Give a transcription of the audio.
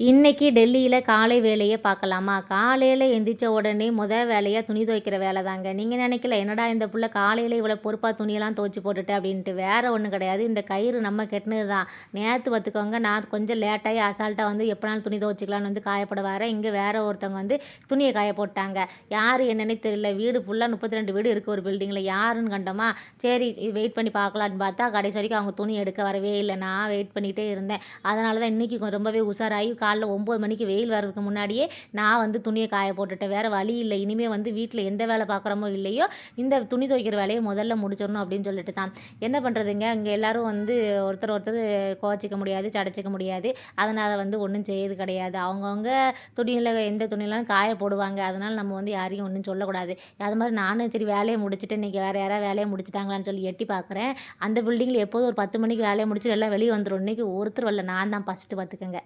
இன்னைக்கு டெல்லியில் காலை வேலையை பார்க்கலாமா? காலையில் எந்திரிச்ச உடனே முதல் வேலையாக துணி துவைக்கிற வேலை தாங்க நீங்கள் நினைக்கல என்னடா இந்த புள்ள காலையில் இவ்வளோ பொறுப்பாக துணியெல்லாம் துவைச்சி போட்டுட்டு அப்படின்ட்டு. வேறு ஒன்றும் கிடையாது. இந்த கயிறு நம்ம கெட்டினது தான் நேற்று பார்த்துக்கோங்க நான் கொஞ்சம் லேட்டாகி அசால்ட்டாக வந்து எப்போனாலும் துணி துவைச்சிக்கலான்னு வந்து காயப்பட வரேன் இங்கே வேறு ஒருத்தவங்க வந்து துணியை காய போட்டாங்க. யார் என்னன்னே தெரியல. வீடு ஃபுல்லாக முப்பத்தி ரெண்டு வீடு இருக்குது ஒரு பில்டிங்கில் யாருன்னு கண்டோமா? சரி வெயிட் பண்ணி பார்க்கலான்னு பார்த்தா கடைசி வரைக்கும் அவங்க துணி எடுக்க வரவே இல்லை. நான் வெயிட் பண்ணிகிட்டே இருந்தேன். அதனால தான் இன்றைக்கி ரொம்பவே உஷாராகி காலைல ஒம்பது மணிக்கு வெயில் வர்றதுக்கு முன்னாடியே நான் வந்து துணியை காய போட்டுட்டேன். வேறு வழி இல்லை. இனிமேல் வந்து வீட்டில் எந்த வேலை பார்க்குறோமோ இல்லையோ இந்த துணி துவைக்கிற வேலையை முதல்ல முடிச்சிடணும் அப்படின்னு சொல்லிட்டு தான் என்ன பண்ணுறதுங்க இங்கே எல்லோரும் வந்து ஒருத்தர் ஒருத்தர் கோச்சிக்க முடியாது சடைச்சிக்க முடியாது. அதனால் வந்து ஒன்றும் செய்யறது கிடையாது. அவங்கவுங்க துணியில் எந்த துணியெல்லாம் காய போடுவாங்க அதனால் நம்ம வந்து யாரையும் ஒன்றும் சொல்லக்கூடாது. அது மாதிரி நானும் சரி வேலையை முடிச்சுட்டு இன்றைக்கி வேறு யாராவது வேலையை முடிச்சிட்டாங்களான்னு சொல்லி எட்டி பார்க்குறேன் அந்த பில்டிங்கில் எப்போதும் ஒரு பத்து மணிக்கு வேலையை முடிச்சுட்டு எல்லாம் வெளியே வந்துடும் இன்றைக்கி ஒருத்தர் வரல. நான் தான் ஃபஸ்ட்டு பார்த்துக்கங்க.